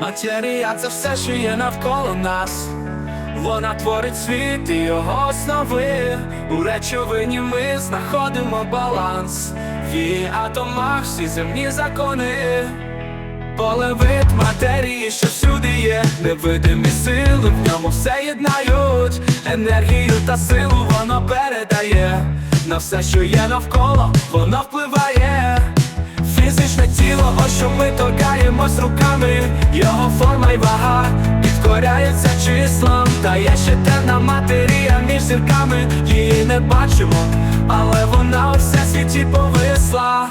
Матерія це все, що є навколо нас. Вона творить світ і його основи. У речовині ми знаходимо баланс. В її атомах всі земні закони. Полевит матерії, що всюди є, невидимі сили, в ньому все єднають, енергію та силу воно передає, на все, що є навколо, воно впливає. Фізичне тіло, ось що ми торкаємось руками, його форма й вага підкоряється числам, та є ще темна матерія між зірками, її не бачимо, але вона у всесвіті повисла.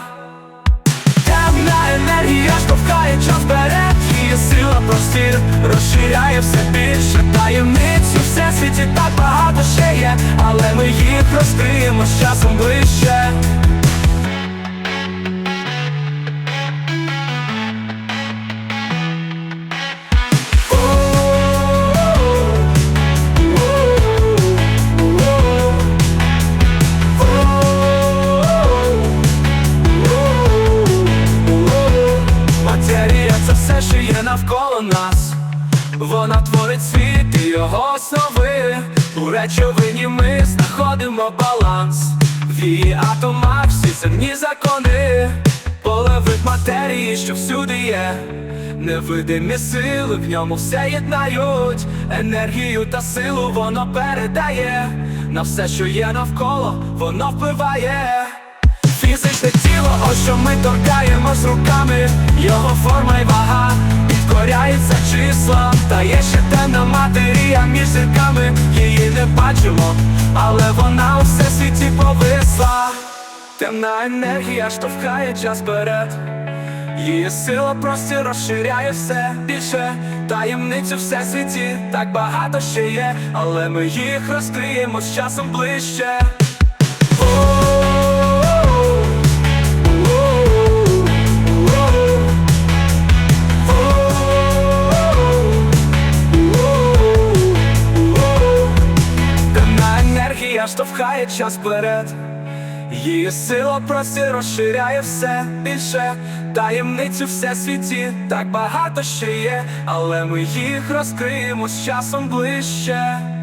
Темна енергія штовхає час вперед Її сила простір розширяє все більше. Таємниць у всесвіті так багато ще є Але ми їх розкриємо з часом ближче нас. Вона творить світ і його основи. У речовині ми знаходимо баланс. В її атомах всі земні закони, полевик матерії, що всюди є. Невидимі сили в ньому все єднають, енергію та силу воно передає. На все, що є навколо, воно впливає. Фізичне тіло, ось що ми торкаємось руками, його форма числам, та є ще темна матерія між зірками, її не бачимо, але вона у всесвіті повисла. Темна енергія штовхає час вперед. Її сила простір розширяє все більше Таємницю всесвіті так багато ще є, але ми їх розкриємо з часом ближче. Енергія штовхає час вперед. Її сила прості розширяє все більше Таємницю всесвіті так багато ще є, але ми їх розкриємо з часом ближче.